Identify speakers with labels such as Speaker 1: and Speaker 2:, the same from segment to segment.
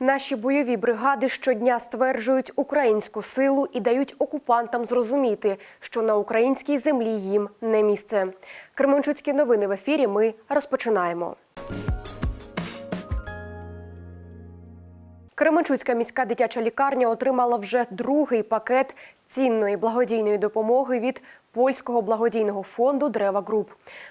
Speaker 1: Наші бойові бригади щодня стверджують українську силу і дають окупантам зрозуміти, що на українській землі їм не місце. Кременчуцькі новини в ефірі. Ми розпочинаємо. Кременчуцька міська дитяча лікарня отримала вже другий пакет цінної благодійної допомоги від польського благодійного фонду Древа Груп.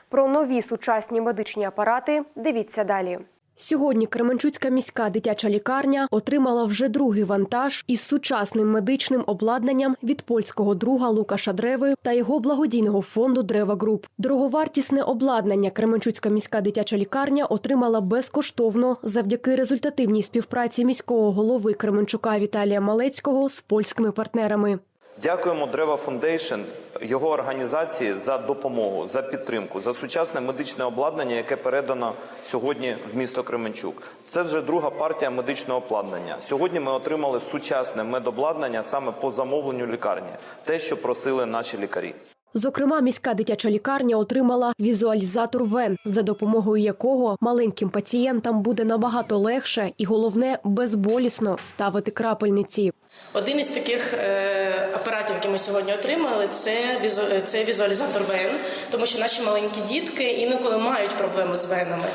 Speaker 1: Про нові сучасні медичні апарати дивіться далі. Сьогодні Кременчуцька міська дитяча лікарня отримала вже другий вантаж із сучасним медичним обладнанням від польського друга Лукаша Древи та його благодійного фонду Древа Груп. Дороговартісне обладнання Кременчуцька міська дитяча лікарня отримала безкоштовно завдяки результативній співпраці міського голови Кременчука Віталія Малецького з польськими партнерами.
Speaker 2: Дякуємо Древа Фундейшн, його організації за допомогу, за підтримку, за сучасне медичне обладнання, яке передано сьогодні в місто Кременчук. Це вже друга партія медичного обладнання. Сьогодні ми отримали сучасне медобладнання саме по замовленню лікарні, те, що просили наші лікарі.
Speaker 1: Зокрема, міська дитяча лікарня отримала візуалізатор вен, за допомогою якого маленьким пацієнтам буде набагато легше і головне безболісно ставити крапельниці.
Speaker 3: Один із таких е, апаратів, які ми сьогодні отримали, це, візу, це візуалізатор вен, тому що наші маленькі дітки інколи мають проблеми з венами,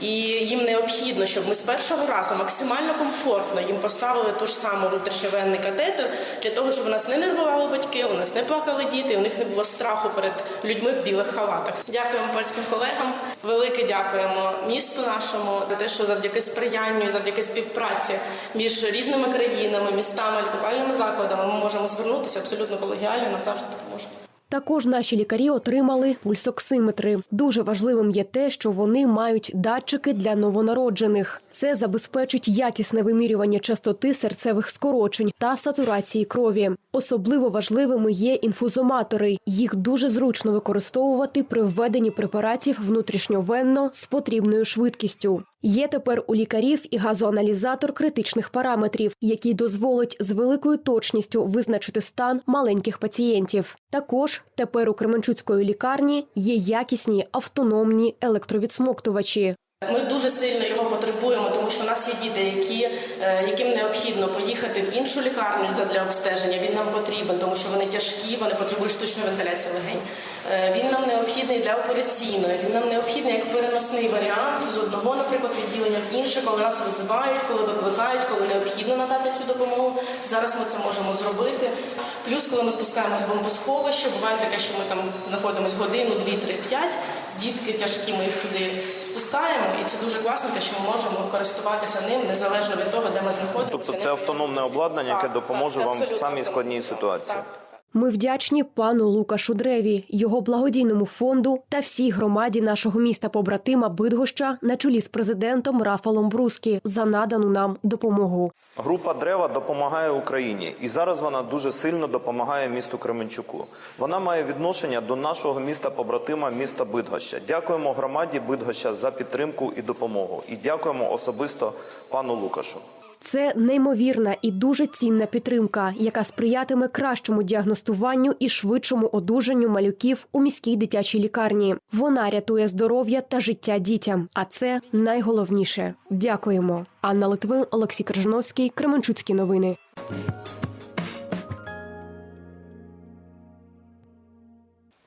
Speaker 3: і їм необхідно, щоб ми з першого разу максимально комфортно їм поставили ту ж саму внутрішньовенний катетер для того, щоб у нас не нервували батьки, у нас не плакали діти, у них не було страху перед людьми в білих халатах. Дякуємо польським колегам. Велике дякуємо місту нашому за те, що завдяки сприянню, завдяки співпраці між різними країнами, містами, лікувальними закладами ми можемо звернутися абсолютно колегіально. Нам завжди допоможуть.
Speaker 1: Також наші лікарі отримали пульсоксиметри. Дуже важливим є те, що вони мають датчики для новонароджених. Це забезпечить якісне вимірювання частоти серцевих скорочень та сатурації крові. Особливо важливими є інфузоматори. Їх дуже зручно використовувати при введенні препаратів внутрішньовенно з потрібною швидкістю. Є тепер у лікарів і газоаналізатор критичних параметрів, який дозволить з великою точністю визначити стан маленьких пацієнтів. Також тепер у Кременчуцької лікарні є якісні автономні електровідсмоктувачі.
Speaker 3: Ми дуже сильно його потребуємо, тому що у нас є діти, які, е, яким необхідно поїхати в іншу лікарню для обстеження. Він нам потрібен, тому що вони тяжкі, вони потребують штучної вентиляції легень. Е, Він нам необхідний для операційної. Він нам необхідний як переносний варіант з одного, наприклад, відділення в інше, коли нас визивають, коли викликають, коли необхідно надати цю допомогу. Зараз ми це можемо зробити. Плюс, коли ми спускаємося з бомбосховища, буває таке, що ми там знаходимося годину, дві, три, п'ять. Дітки тяжкі, ми їх туди спускаємо, і це дуже класно, те, що ми можемо користуватися ним незалежно від того, де ми знаходимося.
Speaker 2: Тобто це автономне обладнання, яке допоможе вам в самій складній ситуації.
Speaker 1: Ми вдячні пану Лукашу Древі, його благодійному фонду та всій громаді нашого міста побратима Бидгоща на чолі з президентом Рафалом Брускі за надану нам допомогу.
Speaker 2: Група Древа допомагає Україні, і зараз вона дуже сильно допомагає місту Кременчуку. Вона має відношення до нашого міста побратима, міста Бидгоща. Дякуємо громаді Бидгоща за підтримку і допомогу. І дякуємо особисто пану Лукашу.
Speaker 1: Це неймовірна і дуже цінна підтримка, яка сприятиме кращому діагностуванню і швидшому одужанню малюків у міській дитячій лікарні. Вона рятує здоров'я та життя дітям, а це найголовніше. Дякуємо. Анна Литвин, Олексій Крижановський, Кременчуцькі новини.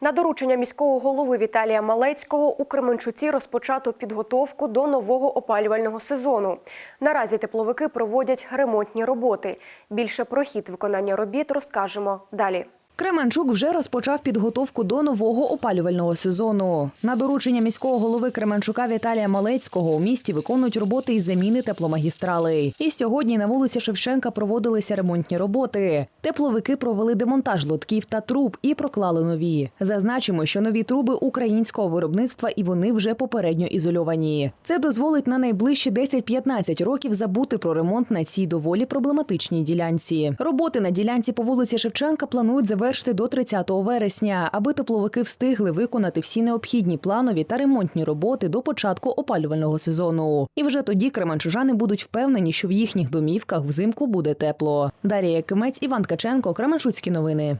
Speaker 1: На доручення міського голови Віталія Малецького у Кременчуці розпочато підготовку до нового опалювального сезону. Наразі тепловики проводять ремонтні роботи. Більше про хід виконання робіт розкажемо далі.
Speaker 4: Кременчук вже розпочав підготовку до нового опалювального сезону. На доручення міського голови Кременчука Віталія Малецького у місті виконують роботи із заміни тепломагістралей. І сьогодні на вулиці Шевченка проводилися ремонтні роботи. Тепловики провели демонтаж лотків та труб і проклали нові. Зазначимо, що нові труби українського виробництва і вони вже попередньо ізольовані. Це дозволить на найближчі 10-15 років забути про ремонт на цій доволі проблематичній ділянці. Роботи на ділянці по вулиці Шевченка планують завершити до 30 вересня, аби тепловики встигли виконати всі необхідні планові та ремонтні роботи до початку опалювального сезону. І вже тоді кременчужани будуть впевнені, що в їхніх домівках взимку буде тепло. Дарія Якимець, Іван Каченко, Кременчуцькі новини.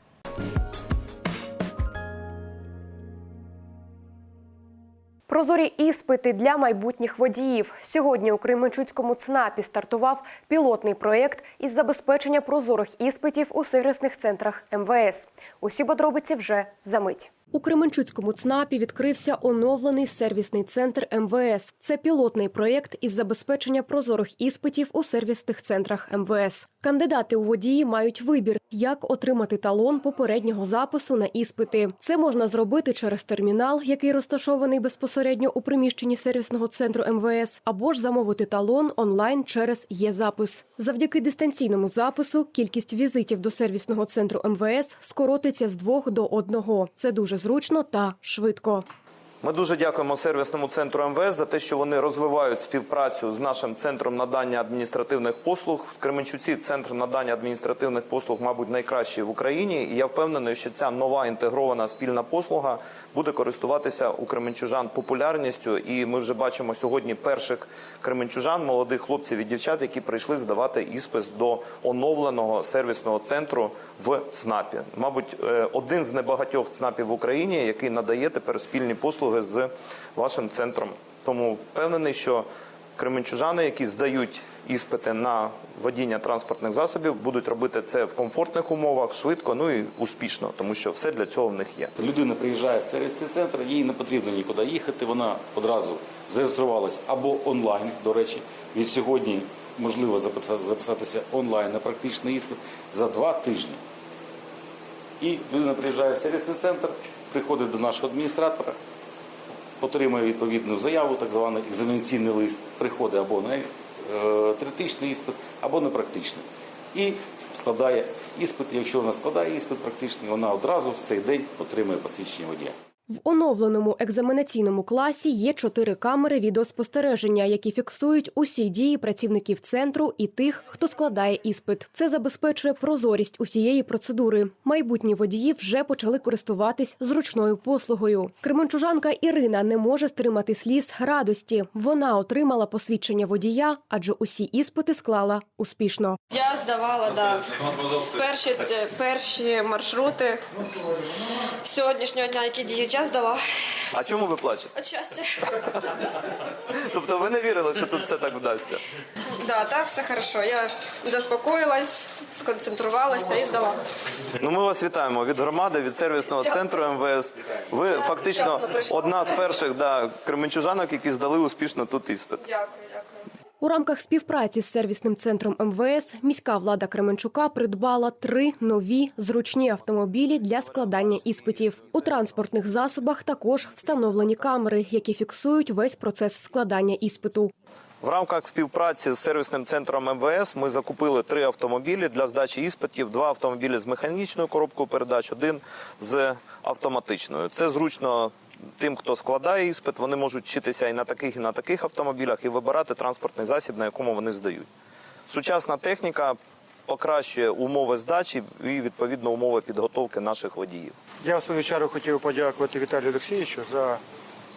Speaker 1: Прозорі іспити для майбутніх водіїв. Сьогодні у Кременчуцькому ЦНАПі стартував пілотний проєкт із забезпечення прозорих іспитів у сервісних центрах МВС. Усі подробиці вже за мить. У Кременчуцькому ЦНАПі відкрився оновлений сервісний центр МВС. Це пілотний проєкт із забезпечення прозорих іспитів у сервісних центрах МВС. Кандидати у водії мають вибір, як отримати талон попереднього запису на іспити. Це можна зробити через термінал, який розташований безпосередньо у приміщенні сервісного центру МВС, або ж замовити талон онлайн через є-запис. Завдяки дистанційному запису кількість візитів до сервісного центру МВС скоротиться з двох до одного. Це дуже зручно та швидко.
Speaker 2: Ми дуже дякуємо сервісному центру МВС за те, що вони розвивають співпрацю з нашим центром надання адміністративних послуг. В Кременчуці центр надання адміністративних послуг, мабуть, найкращий в Україні. І я впевнений, що ця нова інтегрована спільна послуга буде користуватися у кременчужан популярністю. І ми вже бачимо сьогодні перших кременчужан, молодих хлопців і дівчат, які прийшли здавати іспис до оновленого сервісного центру в ЦНАПі. Мабуть, е, один з небагатьох ЦНАПів в Україні, який надає тепер спільні послуги з вашим центром. Тому впевнений, що кременчужани, які здають іспити на водіння транспортних засобів, будуть робити це в комфортних умовах, швидко, ну і успішно, тому що все для цього в них є.
Speaker 5: Людина приїжджає в сервісний центр, їй не потрібно нікуди їхати. Вона одразу зареєструвалась або онлайн. До речі, від сьогодні можливо записатися онлайн на практичний іспит за два тижні. І людина приїжджає в сервісний центр, приходить до нашого адміністратора, отримує відповідну заяву, так званий екзаменаційний лист, приходить або на е, теоретичний іспит, або на практичний. І складає іспит. Якщо вона складає іспит практичний, вона одразу в цей день отримує посвідчення водія.
Speaker 1: В оновленому екзаменаційному класі є чотири камери відеоспостереження, які фіксують усі дії працівників центру і тих, хто складає іспит. Це забезпечує прозорість усієї процедури. Майбутні водії вже почали користуватись зручною послугою. Кременчужанка Ірина не може стримати сліз радості. Вона отримала посвідчення водія, адже усі іспити склала успішно.
Speaker 6: Я здавала да. перші, е, перші маршрути сьогоднішнього дня, які діють, я здала.
Speaker 2: А чому ви плачете?
Speaker 6: От щастя.
Speaker 2: Тобто ви не вірили, що тут все так вдасться?
Speaker 6: Да, так, все хорошо. Я заспокоїлась, сконцентрувалася і здала.
Speaker 2: Ну, ми вас вітаємо від громади, від сервісного центру МВС. Ви фактично одна з перших да, кременчужанок, які здали успішно тут іспит.
Speaker 6: Дякую, дякую.
Speaker 1: У рамках співпраці з сервісним центром МВС міська влада Кременчука придбала три нові зручні автомобілі для складання іспитів. У транспортних засобах також встановлені камери, які фіксують весь процес складання іспиту.
Speaker 2: В рамках співпраці з сервісним центром МВС ми закупили три автомобілі для здачі іспитів: два автомобілі з механічною коробкою передач, один з автоматичною. Це зручно тим, хто складає іспит. Вони можуть вчитися і на таких, і на таких автомобілях, і вибирати транспортний засіб, на якому вони здають. Сучасна техніка покращує умови здачі і відповідно умови підготовки наших водіїв.
Speaker 7: Я в свою чергу хотів подякувати Віталію Олексійовичу за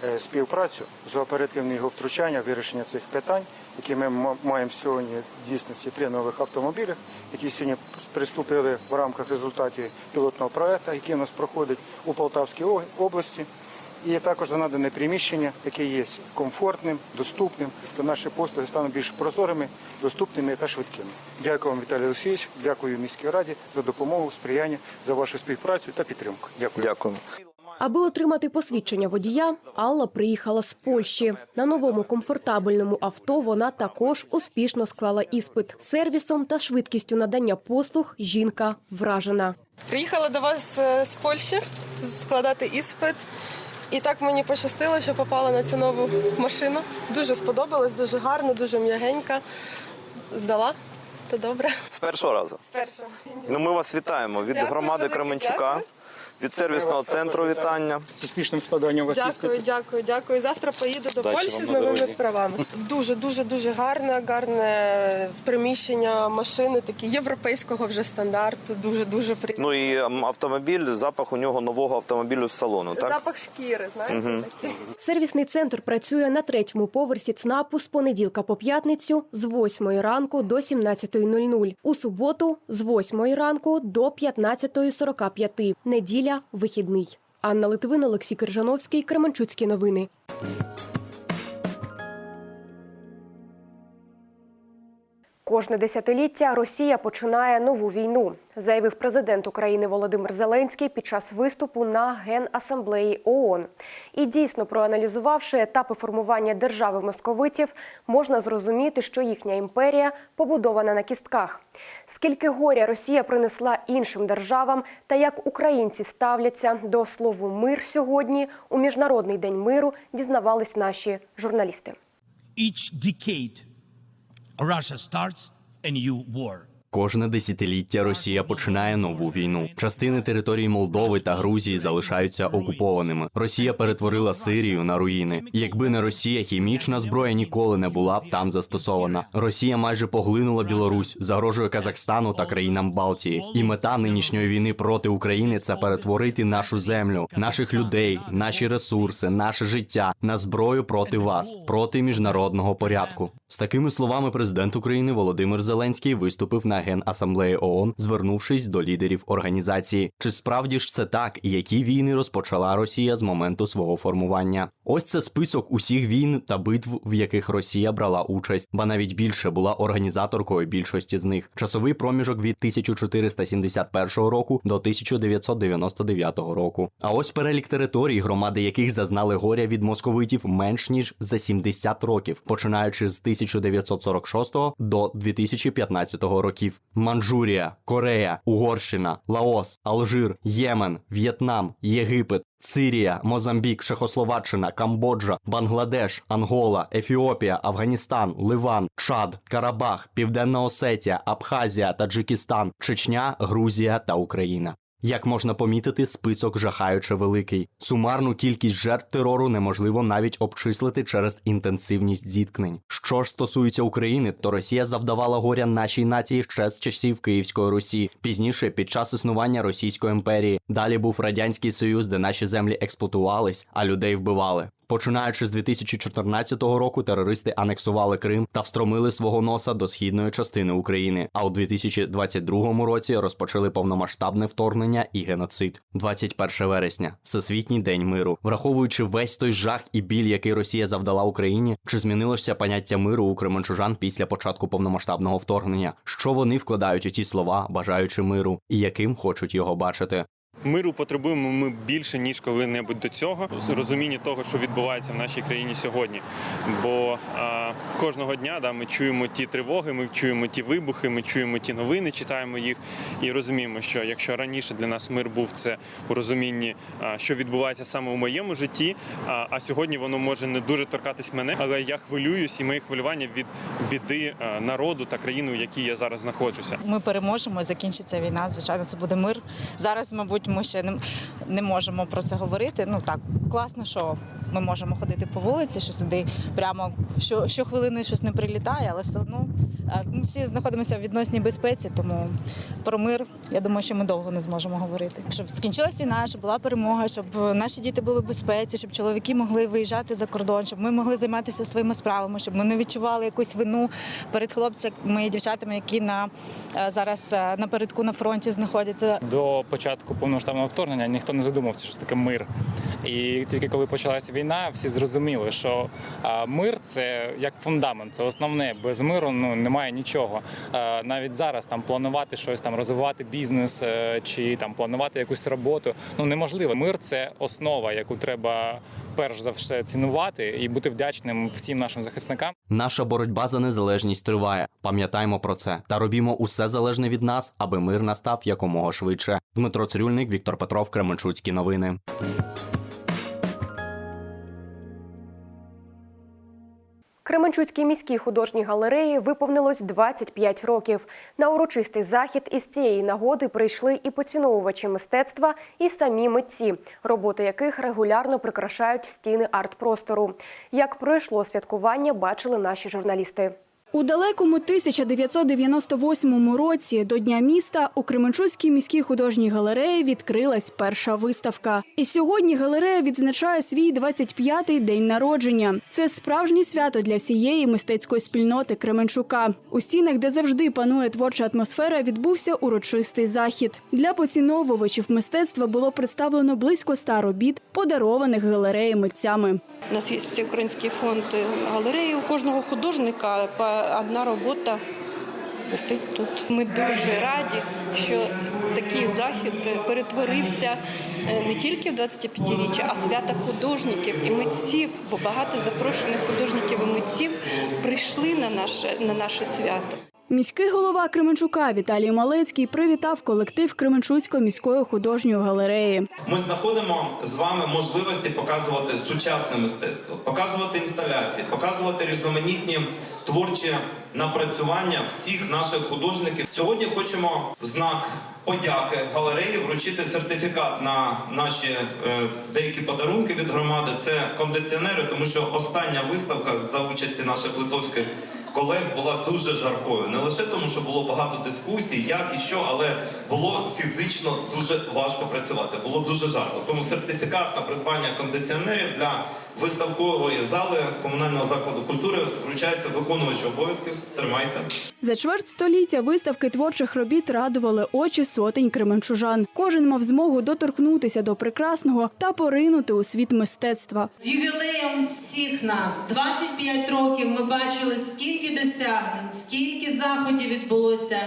Speaker 7: е, співпрацю, за оперативне його втручання, вирішення цих питань, які ми маємо сьогодні в дійсності три нових автомобілі, які сьогодні приступили в рамках результатів пілотного проекту, який у нас проходить у Полтавській області. І також за надане приміщення, яке є комфортним, доступним, то наші послуги стануть більш прозорими, доступними та швидкими. Дякую вам, Віталій Олексійович, дякую міській раді за допомогу, сприяння, за вашу співпрацю та підтримку. Дякую.
Speaker 2: Дякую.
Speaker 1: Аби отримати посвідчення водія, Алла приїхала з Польщі. На новому комфортабельному авто вона також успішно склала іспит. Сервісом та швидкістю надання послуг жінка вражена.
Speaker 8: Приїхала до вас е, з Польщі складати іспит. І так мені пощастило, що попала на цю нову машину. Дуже сподобалось, дуже гарно, дуже м'ягенька. Здала, то добре.
Speaker 2: З першого разу.
Speaker 8: З першого.
Speaker 2: Ну, ми вас вітаємо від
Speaker 8: Дякую,
Speaker 2: громади
Speaker 8: велике
Speaker 2: Кременчука,
Speaker 8: дякую.
Speaker 2: Від сервісного центру вітання.
Speaker 7: З успішним складанням вас
Speaker 8: Дякую,
Speaker 7: іспиту.
Speaker 8: дякую, дякую. Завтра поїду до
Speaker 5: Удачі
Speaker 8: Польщі
Speaker 5: вам
Speaker 8: з
Speaker 5: на
Speaker 8: новими
Speaker 5: дорозі.
Speaker 8: правами. Дуже, дуже, дуже гарне, гарне приміщення, машини такі європейського вже стандарту. Дуже, дуже приємно.
Speaker 2: Ну і м, автомобіль, запах у нього нового автомобілю з салону. Так
Speaker 8: Запах шкіри, знаєте, такий.
Speaker 1: Сервісний центр працює на третьому поверсі ЦНАПу з понеділка по п'ятницю з 8 ранку до 17.00. У суботу з 8 ранку до 15.45. Неділя – вихідний. Анна Литвин, Олексій Киржановський, Кременчуцькі новини. Кожне десятиліття Росія починає нову війну, заявив президент України Володимир Зеленський під час виступу на Генасамблеї ООН. І дійсно, проаналізувавши етапи формування держави московитів, можна зрозуміти, що їхня імперія побудована на кістках. Скільки горя Росія принесла іншим державам, та як українці ставляться до слову мир сьогодні у міжнародний день миру, дізнавались наші журналісти.
Speaker 9: each decade, Russia starts a new war.
Speaker 10: Кожне десятиліття Росія починає нову війну. Частини території Молдови та Грузії залишаються окупованими. Росія перетворила Сирію на руїни. Якби не Росія, хімічна зброя ніколи не була б там застосована. Росія майже поглинула Білорусь, загрожує Казахстану та країнам Балтії. І мета нинішньої війни проти України це перетворити нашу землю, наших людей, наші ресурси, наше життя на зброю проти вас, проти міжнародного порядку. З такими словами президент України Володимир Зеленський виступив на Генасамблеї ООН, звернувшись до лідерів організації. Чи справді ж це так, і які війни розпочала Росія з моменту свого формування? Ось це список усіх війн та битв, в яких Росія брала участь, ба навіть більше була організаторкою більшості з них. Часовий проміжок від 1471 року до 1999 року. А ось перелік територій, громади яких зазнали горя від московитів менш ніж за 70 років, починаючи з 1946 до 2015 років: Манчжурія, Корея, Угорщина, Лаос, Алжир, Ємен, В'єтнам, Єгипет. Сирія, Мозамбік, Чехословаччина, Камбоджа, Бангладеш, Ангола, Ефіопія, Афганістан, Ливан, Чад, Карабах, Південна Осетія, Абхазія, Таджикистан, Чечня, Грузія та Україна. Як можна помітити, список жахаюче великий. Сумарну кількість жертв терору неможливо навіть обчислити через інтенсивність зіткнень. Що ж стосується України, то Росія завдавала горя нашій нації ще з часів Київської Русі. Пізніше, під час існування Російської імперії, далі був радянський союз, де наші землі експлуатувались, а людей вбивали. Починаючи з 2014 року, терористи анексували Крим та встромили свого носа до східної частини України. А у 2022 році розпочали повномасштабне вторгнення і геноцид. 21 вересня, всесвітній день миру. Враховуючи весь той жах і біль, який Росія завдала Україні, чи змінилося поняття миру у кременчужан після початку повномасштабного вторгнення? Що вони вкладають у ці слова, бажаючи миру, і яким хочуть його бачити?
Speaker 11: Миру потребуємо ми більше ніж коли-небудь до цього. Розуміння того, що відбувається в нашій країні сьогодні. Бо а, кожного дня да, ми чуємо ті тривоги, ми чуємо ті вибухи, ми чуємо ті новини, читаємо їх і розуміємо, що якщо раніше для нас мир був це у розумінні, а, що відбувається саме у моєму житті, а, а сьогодні воно може не дуже торкатись мене, але я хвилююсь і мої хвилювання від біди народу та країни, в якій я зараз знаходжуся.
Speaker 12: Ми переможемо, закінчиться війна. Звичайно, це буде мир. Зараз, мабуть, ми ще не, не можемо про це говорити. Ну так класно, що ми можемо ходити по вулиці, що сюди прямо що, щохвилини щось не прилітає, але все одно е, ми всі знаходимося в відносній безпеці, тому про мир я думаю, що ми довго не зможемо говорити. Щоб скінчилась війна, щоб була перемога, щоб наші діти були в безпеці, щоб чоловіки могли виїжджати за кордон, щоб ми могли займатися своїми справами, щоб ми не відчували якусь вину перед хлопцями і дівчатами, які на е, зараз е, напередку на фронті знаходяться.
Speaker 13: До початку повномасштабного вторгнення ніхто не задумався, що таке мир. І тільки коли почалася війна, всі зрозуміли, що мир це як фундамент, це основне. Без миру ну немає нічого. Навіть зараз там планувати щось там, розвивати бізнес е, чи там планувати якусь роботу. Ну неможливо. Мир це основа, яку треба перш за все цінувати і бути вдячним всім нашим захисникам.
Speaker 10: Наша боротьба за незалежність триває. Пам'ятаймо про це та робімо усе залежне від нас, аби мир настав якомога швидше. Дмитро Цирюльник, Віктор Петров, Кременчуцькі новини.
Speaker 1: Кременчуцькій міській художній галереї виповнилось 25 років. На урочистий захід із цієї нагоди прийшли і поціновувачі мистецтва, і самі митці, роботи яких регулярно прикрашають стіни арт-простору. Як пройшло святкування, бачили наші журналісти.
Speaker 14: У далекому 1998 році до Дня міста у Кременчуцькій міській художній галереї відкрилась перша виставка. І сьогодні галерея відзначає свій 25-й день народження. Це справжнє свято для всієї мистецької спільноти Кременчука. У стінах, де завжди панує творча атмосфера, відбувся урочистий захід. Для поціновувачів мистецтва було представлено близько ста робіт, подарованих галереї митцями.
Speaker 6: У нас є всеукраїнський фонд галереї. У кожного художника по одна робота висить тут. Ми дуже раді, що такий захід перетворився е, не тільки в 25-річчя, а свята художників і митців, бо багато запрошених художників і митців прийшли на наше, на наше свято.
Speaker 14: Міський голова Кременчука Віталій Малецький привітав колектив Кременчуцької міської художньої галереї.
Speaker 2: Ми знаходимо з вами можливості показувати сучасне мистецтво, показувати інсталяції, показувати різноманітні творчі напрацювання всіх наших художників. Сьогодні хочемо знак подяки галереї вручити сертифікат на наші е, деякі подарунки від громади. Це кондиціонери, тому що остання виставка за участі наших литовських колег була дуже жаркою. Не лише тому, що було багато дискусій, як і що, але було фізично дуже важко працювати. Було дуже жарко. Тому сертифікат на придбання кондиціонерів для виставкової зали комунального закладу культури вручається виконувачу обов'язків. Тримайте.
Speaker 14: За чверть століття виставки творчих робіт радували очі сотень кременчужан. Кожен мав змогу доторкнутися до прекрасного та поринути у світ мистецтва.
Speaker 15: З ювілеєм всіх нас 25 років. Ми бачили, скільки досягнень, скільки заходів відбулося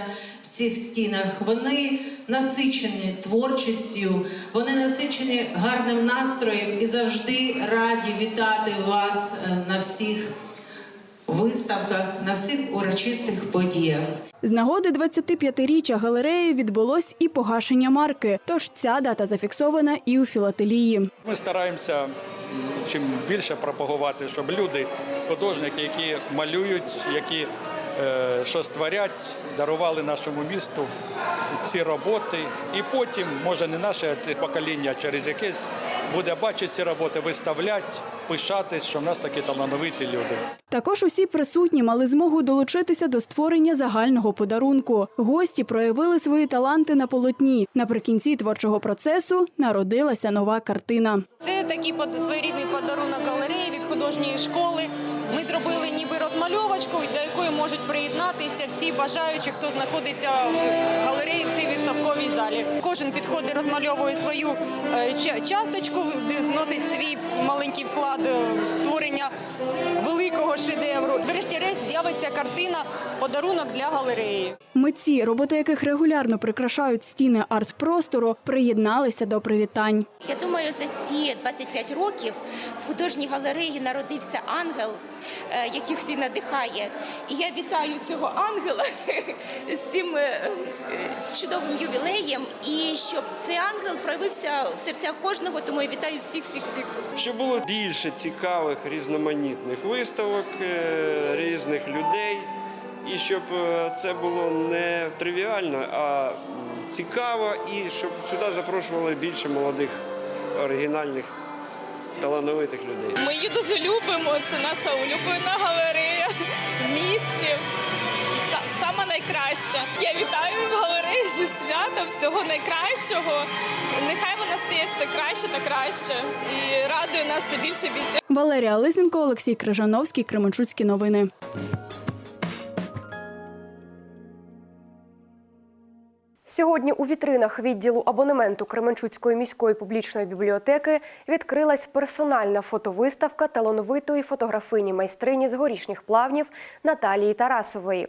Speaker 15: в цих стінах. Вони насичені творчістю, вони насичені гарним настроєм і завжди раді вітати вас е, на всіх виставках, на всіх урочистих подіях.
Speaker 14: З нагоди 25-річчя галереї відбулось і погашення марки. Тож ця дата зафіксована і у філателії.
Speaker 16: Ми стараємося чим більше пропагувати, щоб люди, художники, які малюють, які е, щось творять, дарували нашому місту ці роботи. І потім, може, не наше покоління, а через якесь буде бачити ці роботи, виставляти, пишатись, що в нас такі талановиті люди.
Speaker 14: Також усі присутні мали змогу долучитися до створення загального подарунку. Гості проявили свої таланти на полотні. Наприкінці творчого процесу народилася нова картина.
Speaker 17: Це такий своєрідний подарунок галереї від художньої школи. Ми зробили ніби розмальовочку, до якої можуть приєднатися всі бажаючі, хто знаходиться в галереї в цій виставковій залі. Кожен підходить, розмальовує свою е, ча- часточку, вносить свій маленький вклад в створення великого шедевру. Врешті-решт з'явиться картина подарунок для галереї.
Speaker 14: Митці, роботи яких регулярно прикрашають стіни арт-простору, приєдналися до привітань.
Speaker 18: Я думаю, за ці 25 років в художній галереї народився ангел, е, який всі надихає. І я вітаю цього ангела з цим е, чудовим ювілеєм. І щоб цей ангел проявився в серцях кожного, тому я вітаю всіх, всіх, всіх.
Speaker 19: Щоб було більше цікавих різноманітних виставок, е, різних людей, і щоб е, це було не тривіально, а цікаво, і щоб сюди запрошували більше молодих оригінальних талановитих людей.
Speaker 20: Ми її дуже любимо. Це наша улюблена галерея найкраща. Я вітаю галерею зі святом, всього найкращого. Нехай вона стає все краще та краще і радує нас все більше і більше.
Speaker 14: Валерія Лисенко, Олексій Крижановський, Кременчуцькі новини.
Speaker 1: Сьогодні у вітринах відділу абонементу Кременчуцької міської публічної бібліотеки відкрилась персональна фотовиставка талановитої фотографині майстрині з горішніх плавнів Наталії Тарасової.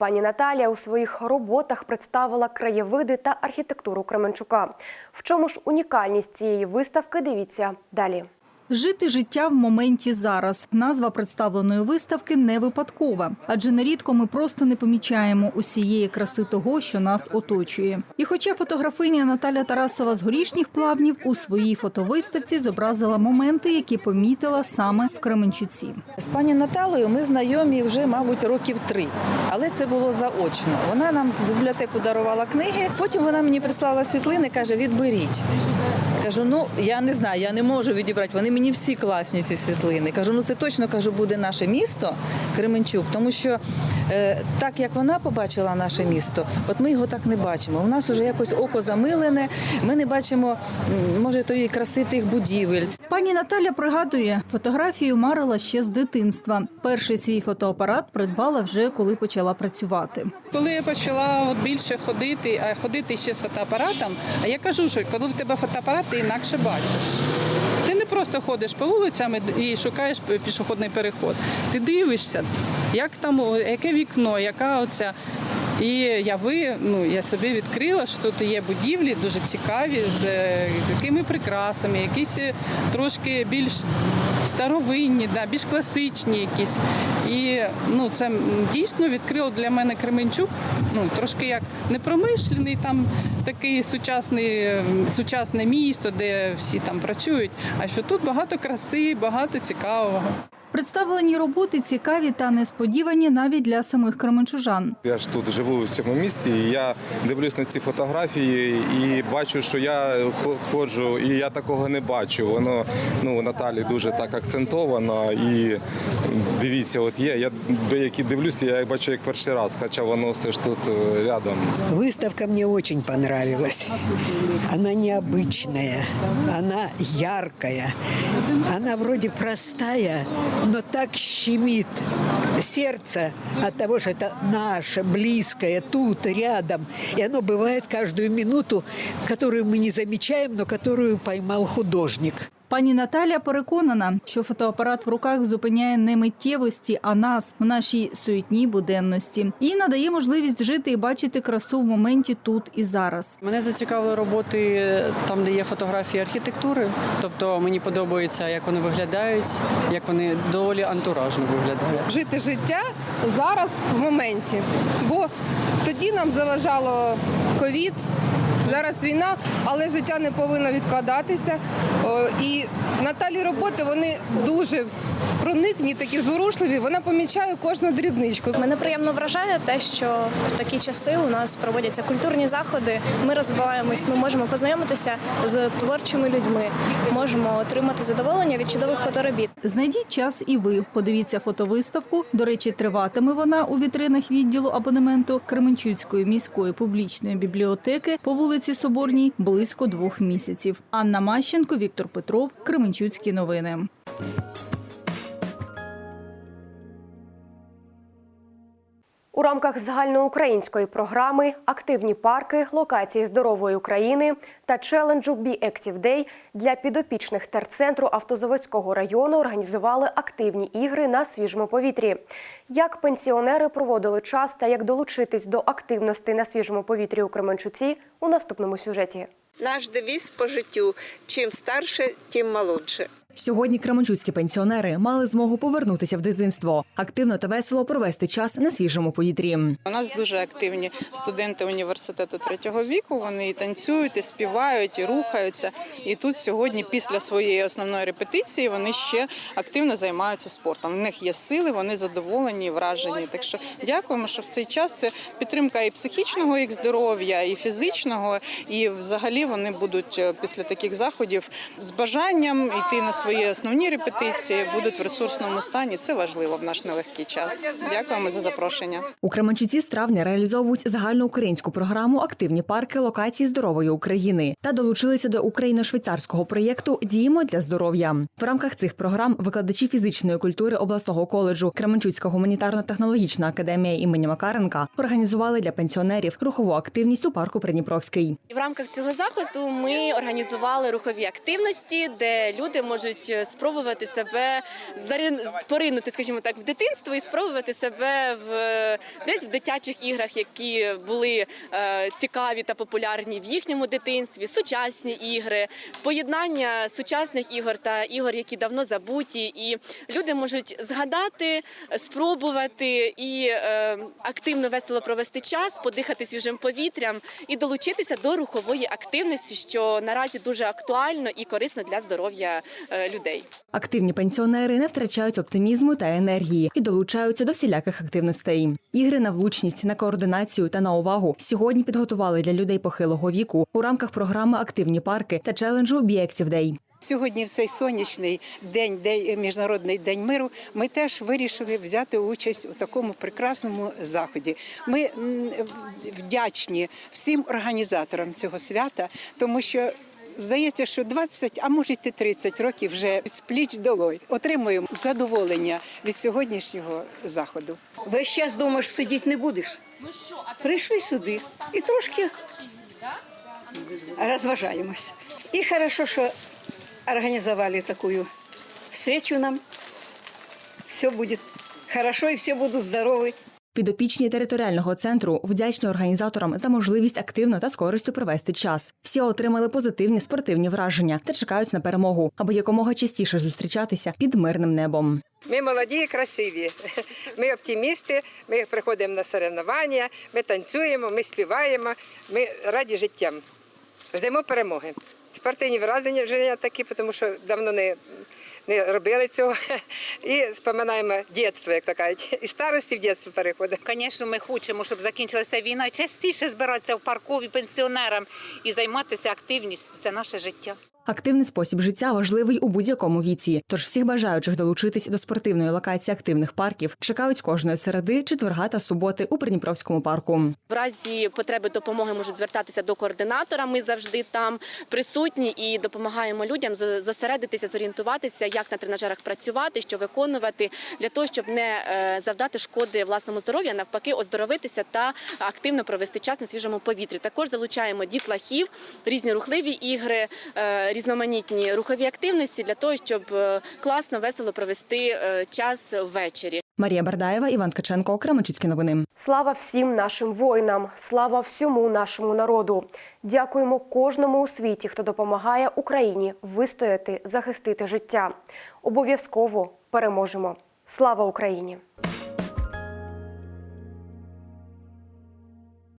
Speaker 1: Пані Наталія у своїх роботах представила краєвиди та архітектуру Кременчука. В чому ж унікальність цієї виставки? Дивіться далі.
Speaker 21: Жити життя в моменті зараз. Назва представленої виставки не випадкова, адже нерідко ми просто не помічаємо усієї краси того, що нас оточує. І хоча фотографиня Наталя Тарасова з горішніх плавнів у своїй фотовиставці зобразила моменти, які помітила саме в Кременчуці.
Speaker 22: З пані Наталою ми знайомі вже, мабуть, років три, але це було заочно. Вона нам в бібліотеку дарувала книги. Потім вона мені прислала світлини, каже: відберіть. Кажу, ну я не знаю, я не можу відібрати. Вони мені всі класні ці світлини. Кажу, ну це точно кажу, буде наше місто Кременчук, тому що е, так як вона побачила наше місто, от ми його так не бачимо. У нас уже якось око замилене. Ми не бачимо, може, тої краси тих будівель.
Speaker 21: Пані Наталя пригадує, фотографію марила ще з дитинства. Перший свій фотоапарат придбала вже коли почала працювати.
Speaker 3: Коли я почала от більше ходити, а ходити ще з фотоапаратом, а я кажу, що коли в тебе фотоапарат, ти інакше бачиш. Ти не просто ходиш по вулицям і шукаєш пішохідний переход. Ти дивишся, як там, яке вікно, яка оця. І я ви, ну я собі відкрила, що тут є будівлі дуже цікаві, з якими такими прикрасами, якісь е, трошки більш старовинні, да, більш класичні якісь. І ну, це дійсно відкрило для мене Кременчук, ну трошки як непромишлений, там такий сучасний, сучасне місто, де всі там працюють. А що тут багато краси, багато цікавого.
Speaker 21: Представлені роботи цікаві та несподівані навіть для самих кременчужан.
Speaker 23: Я ж тут живу в цьому місці. і Я дивлюсь на ці фотографії і бачу, що я ходжу, і я такого не бачу. Воно ну у Наталі дуже так акцентовано. І дивіться, от є. Я деякі дивлюся, я бачу як перший раз, хоча воно все ж тут е, рядом.
Speaker 24: Выставка мне очень понравилась. Она необычная, она яркая, она вроде простая, но так щемит сердце от того, что это наше, близкое, тут, рядом. И оно бывает каждую минуту, которую мы не замечаем, но которую поймал художник.
Speaker 21: Пані Наталя переконана, що фотоапарат в руках зупиняє не миттєвості, а нас в нашій суетній буденності і надає можливість жити і бачити красу в моменті тут і зараз.
Speaker 6: Мене зацікавили роботи там, де є фотографії архітектури. Тобто мені подобається, як вони виглядають, як вони доволі антуражно виглядають.
Speaker 25: жити життя зараз в моменті. Бо тоді нам заважало ковід, зараз війна, але життя не повинно відкладатися. О, І Наталі роботи вони дуже проникні, такі зворушливі. Вона помічає кожну дрібничку.
Speaker 26: Мене приємно вражає те, що в такі часи у нас проводяться культурні заходи. Ми розвиваємось, ми можемо познайомитися з творчими людьми, можемо отримати задоволення від чудових фоторобіт.
Speaker 21: Знайдіть час і ви. Подивіться фотовиставку. До речі, триватиме вона у вітринах відділу абонементу Кременчуцької міської публічної бібліотеки по вулиці Соборній близько двох місяців. Анна Мащенко, Віктор Петров, Кременчуцькі новини.
Speaker 1: У рамках загальноукраїнської програми Активні парки, локації здорової України та челенджу Be Active Day для підопічних терцентру автозаводського району організували активні ігри на свіжому повітрі. Як пенсіонери проводили час та як долучитись до активності на свіжому повітрі у Кременчуці у наступному сюжеті.
Speaker 27: Наш девіз по життю: чим старше, тим молодше.
Speaker 28: Сьогодні кременчуцькі пенсіонери мали змогу повернутися в дитинство, активно та весело провести час на свіжому повітрі.
Speaker 29: У нас дуже активні студенти університету третього віку. Вони і танцюють, і співають, і рухаються. І тут сьогодні, після своєї основної репетиції, вони ще активно займаються спортом. В них є сили, вони задоволені, вражені. Так що дякуємо, що в цей час це підтримка і психічного їх здоров'я, і фізичного. І взагалі вони будуть е, після таких заходів з бажанням йти на свої основні репетиції, будуть в ресурсному стані. Це важливо в наш нелегкий час. Дякуємо за запрошення.
Speaker 28: У Кременчуці з травня реалізовують загальноукраїнську програму Активні парки локації здорової України та долучилися до україно-швейцарського проєкту Діємо для здоров'я. В рамках цих програм викладачі фізичної культури обласного коледжу Кременчуцька гуманітарно-технологічна академія імені Макаренка організували для пенсіонерів рухову активність у парку Придніпровський.
Speaker 30: І в рамках цього заходу ми організували рухові активності, де люди можуть спробувати себе поринути, скажімо так, в дитинство і спробувати себе в десь в дитячих іграх, які були е, цікаві та популярні в їхньому дитинстві, сучасні ігри, поєднання сучасних ігор та ігор, які давно забуті, і люди можуть згадати, спробувати і е, активно весело провести час, подихати свіжим повітрям і долучитися до рухової активності, що наразі дуже актуально і корисно для здоров'я е, е, людей.
Speaker 28: Активні пенсіонери не втрачають оптимізму та енергії і долучаються до всіляких активностей. Ігри на влучність, на координацію та на увагу сьогодні підготували для людей похилого віку у рамках програми Активні парки та челенджу Active Day.
Speaker 15: Сьогодні, в цей сонячний день, день міжнародний день миру, ми теж вирішили взяти участь у такому прекрасному заході. Ми вдячні всім організаторам цього свята, тому що. Здається, що 20, а може й 30 років вже з пліч долой отримуємо задоволення від сьогоднішнього заходу.
Speaker 31: Весь час думаєш, сидіти не будеш. Прийшли сюди і трошки розважаємось. І хорошо, що організували таку встречу нам. Все буде хорошо і всі будуть здорові.
Speaker 28: Підопічні територіального центру вдячні організаторам за можливість активно та з користю провести час. Всі отримали позитивні спортивні враження та чекають на перемогу, аби якомога частіше зустрічатися під мирним небом.
Speaker 32: Ми молоді і красиві. Ми оптимісти, ми приходимо на соревнування, ми танцюємо, ми співаємо, ми раді життям. Ждемо перемоги. Спортивні враження вже такі, тому що давно не, не робили цього. І споминаємо дитинство, як то кажуть. І старості в дитинство переходимо.
Speaker 33: Звісно, ми хочемо, щоб закінчилася війна, частіше збиратися в паркові пенсіонерам і займатися активністю. Це наше життя.
Speaker 28: Активний спосіб життя важливий у будь-якому віці. Тож всіх бажаючих долучитись до спортивної локації активних парків чекають кожної середи, четверга та суботи у Придніпровському парку.
Speaker 30: В разі потреби допомоги можуть звертатися до координатора. Ми завжди там присутні і допомагаємо людям зосередитися, зорієнтуватися, як на тренажерах працювати, що виконувати для того, щоб не е, завдати шкоди власному здоров'ю, а навпаки, оздоровитися та активно провести час на свіжому повітрі. Також залучаємо дітлахів, різні рухливі ігри, е, різноманітні рухові активності для того, щоб е, класно, весело провести е, час ввечері.
Speaker 28: Марія Бардаєва, Іван Ткаченко, Кременчуцькі новини.
Speaker 1: Слава всім нашим воїнам, слава всьому нашому народу. Дякуємо кожному у світі, хто допомагає Україні вистояти, захистити життя. Обов'язково переможемо. Слава Україні!